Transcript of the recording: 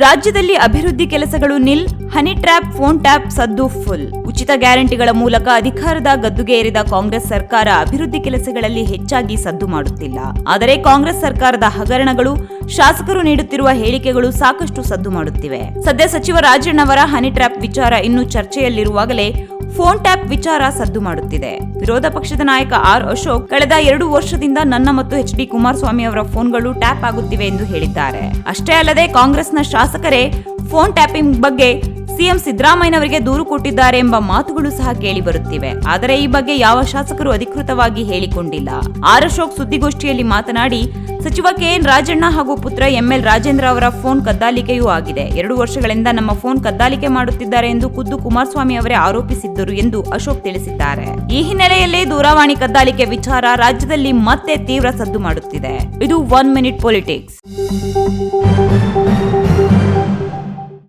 ರಾಜ್ಯದಲ್ಲಿ ಅಭಿವೃದ್ಧಿ ಕೆಲಸಗಳು nil, honey trap, phone tap, ಸದ್ದು ಫುಲ್. ಉಚಿತ ಗ್ಯಾರಂಟಿಗಳ ಮೂಲಕ ಅಧಿಕಾರದ ಗದ್ದುಗೆ ಏರಿದ ಕಾಂಗ್ರೆಸ್ ಸರ್ಕಾರ ಅಭಿವೃದ್ಧಿ ಕೆಲಸಗಳಲ್ಲಿ ಹೆಚ್ಚಾಗಿ ಸದ್ದು ಮಾಡುತ್ತಿಲ್ಲ. ಆದರೆ ಕಾಂಗ್ರೆಸ್ ಸರ್ಕಾರದ ಹಗರಣಗಳು, ಶಾಸಕರು ನೀಡುತ್ತಿರುವ ಹೇಳಿಕೆಗಳು ಸಾಕಷ್ಟು ಸದ್ದು ಮಾಡುತ್ತಿವೆ. ಸದ್ಯ ಸಚಿವ ರಾಜಣ್ಣವರ ಹನಿ ಟ್ರ್ಯಾಪ್ ವಿಚಾರ ಇನ್ನೂ ಚರ್ಚೆಯಲ್ಲಿರುವಾಗಲೇ ಫೋನ್ ಟ್ಯಾಪ್ ವಿಚಾರ ಸದ್ದು ಮಾಡುತ್ತಿದೆ. ವಿರೋಧ ಪಕ್ಷದ ನಾಯಕ ಆರ್ ಅಶೋಕ್ ಕಳೆದ ಎರಡು ವರ್ಷದಿಂದ ನನ್ನ ಮತ್ತು ಎಚ್ ಡಿ ಕುಮಾರಸ್ವಾಮಿ ಅವರ ಫೋನ್ಗಳು ಟ್ಯಾಪ್ ಆಗುತ್ತಿವೆ ಎಂದು ಹೇಳಿದ್ದಾರೆ. ಅಷ್ಟೇ ಅಲ್ಲದೆ ಕಾಂಗ್ರೆಸ್ನ ಶಾಸಕರೇ ಫೋನ್ ಟ್ಯಾಪಿಂಗ್ ಬಗ್ಗೆ ಸಿಎಂ ಸಿದ್ದರಾಮಯ್ಯನವರಿಗೆ ದೂರು ಕೊಟ್ಟಿದ್ದಾರೆ ಎಂಬ ಮಾತುಗಳು ಸಹ ಕೇಳಿ ಬರುತ್ತಿವೆ. ಆದರೆ ಈ ಬಗ್ಗೆ ಯಾವ ಶಾಸಕರು ಅಧಿಕೃತವಾಗಿ ಹೇಳಿಕೊಂಡಿಲ್ಲ. ಆರ್ ಅಶೋಕ್ ಸುದ್ದಿಗೋಷ್ಠಿಯಲ್ಲಿ ಮಾತನಾಡಿ, ಸಚಿವ ಕೆಎನ್ ರಾಜಣ್ಣ ಹಾಗೂ ಪುತ್ರ ಎಂಎಲ್ ರಾಜೇಂದ್ರ ಅವರ ಫೋನ್ ಕದ್ದಾಲಿಕೆಯೂ ಆಗಿದೆ. ಎರಡು ವರ್ಷಗಳಿಂದ ನಮ್ಮ ಫೋನ್ ಕದ್ದಾಲಿಕೆ ಮಾಡುತ್ತಿದ್ದಾರೆ ಎಂದು ಖುದ್ದು ಕುಮಾರಸ್ವಾಮಿ ಅವರೇ ಆರೋಪಿಸಿದ್ದರು ಎಂದು ಅಶೋಕ್ ತಿಳಿಸಿದ್ದಾರೆ. ಈ ಹಿನ್ನೆಲೆಯಲ್ಲಿ ದೂರವಾಣಿ ಕದ್ದಾಲಿಕೆ ವಿಚಾರ ರಾಜ್ಯದಲ್ಲಿ ಮತ್ತೆ ತೀವ್ರ ಸದ್ದು ಮಾಡುತ್ತಿದೆ. ಇದು ಒನ್ ಮಿನಿಟ್ ಪೊಲಿಟಿಕ್ಸ್.